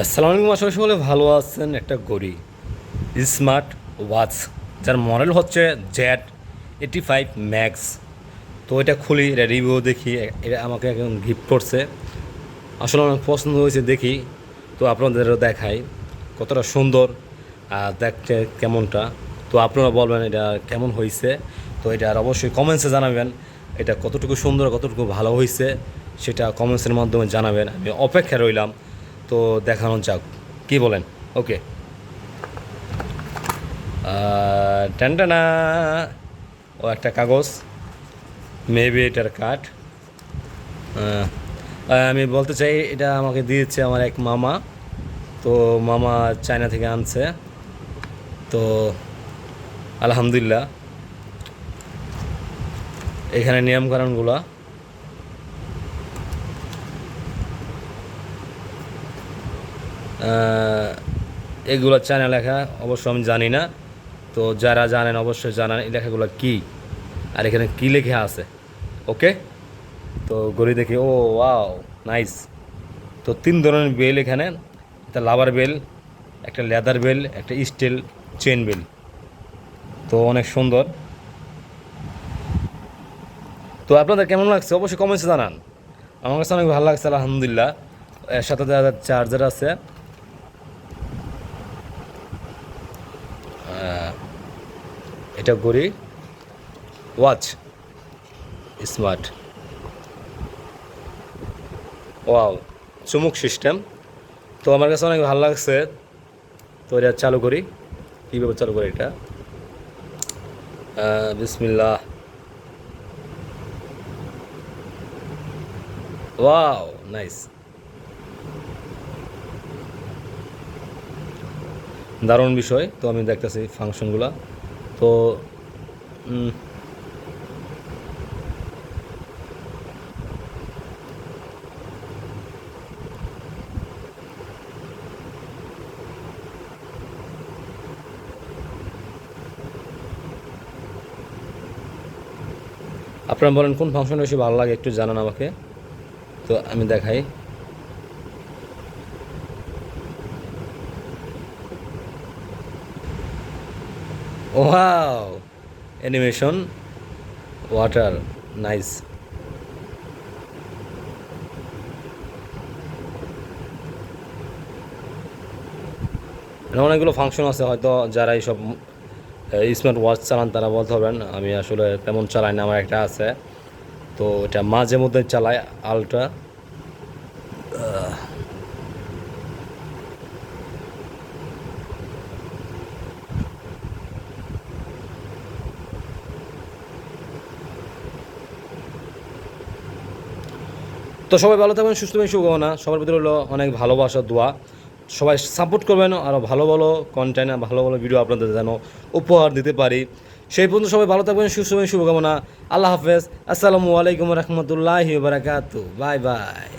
আসসালামু আলাইকুম করি সকলে ভালো আছেন। একটা গড়ি, স্মার্ট ওয়াচ, যার মডেল হচ্ছে জেড এইটি ফাইভ ম্যাক্স। তো এটা খুলি, এটা রিভিউ দেখি, এটা আমাকে একজন গিফট করছে। আসলে অনেক পছন্দ হয়েছে দেখি, তো আপনাদেরও দেখাই কতটা সুন্দর আর দেখতে কেমনটা। তো আপনারা বলবেন এটা কেমন হয়েছে, তো এটা আর অবশ্যই কমেন্টসে জানাবেন, এটা কতটুকু সুন্দর, কতটুকু ভালো হয়েছে, সেটা কমেন্টসের মাধ্যমে জানাবেন। আমি অপেক্ষা রইলাম তো দেখানো যাক। কি বলেন? ওকে টানটানা ও একটা কাগজ। মেবি এটার কাঠ। আমি বলতে চাই, এটা আমাকে দিয়েছে আমার এক মামা। তো মামা চায়না থেকে আনছে। তো আলহামদুলিল্লাহ। এখানে নিয়মকানুনগুলো। এগুলো চায়না লেখা, অবশ্য আমি জানি না। তো যারা জানেন, অবশ্যই জানান এই লেখাগুলো কী আর এখানে কী লেখা আছে। ওকে তো গড়ি দেখি, ও ওয়াও নাইস তো তিন ধরনের বেল এখানে। একটা লাভার বেল, একটা লেদার বেল, একটা স্টিল চেন বেল। তো অনেক সুন্দর। তো আপনাদের কেমন লাগছে? অবশ্যই কমেন্টসে জানান। আমার কাছে অনেক ভালো লাগছে, আলহামদুলিল্লাহ। এর সাথে চার্জার আছে এটা ঘড়ি ওয়াচ স্মার্ট ওয়াও চুমুক সিস্টেম তো আমার কাছে অনেক ভালো লাগছে। তো এটা চালু করি। কীভাবে চালু করি এটা? আহ, বিসমিল্লাহ। ওয়াও নাইস দারুণ বিষয়। তো আমি দেখতেছি ফাংশনগুলো তো আপনারা বলেন কোন ফাংশন বেশি ভালো লাগে? একটু জানান আমাকে। তো আমি দেখাই। ওয়াও অ্যানিমেশন ওয়াটার নাইস অনেকগুলো ফাংশন আছে, হয়তো যারা এইসব স্মার্ট ওয়াচ চালান তারা বলতে পারবেন আমি আসলে তেমন চালাই না, আমার একটা আছে। তো এটা মাঝে মধ্যে চালাই আলট্রা তো সবাই ভালো থাকবেন, সুস্থ থাকবেন, শুভকামনা। সবার ভিতরে হলো অনেক ভালোবাসা, দোয়া। সবাই সাপোর্ট করবেন আরও ভালো ভালো কন্টেন্ট ভালো ভালো ভিডিও আপনাদের যেন উপহার দিতে পারি। সেই পর্যন্ত সবাই ভালো থাকবেন, সুস্থ থাকবেন, শুভকামনা। আল্লাহ হাফেজ। আসসালামু আলাইকুম রহমতুল্লাহ বাই বাই।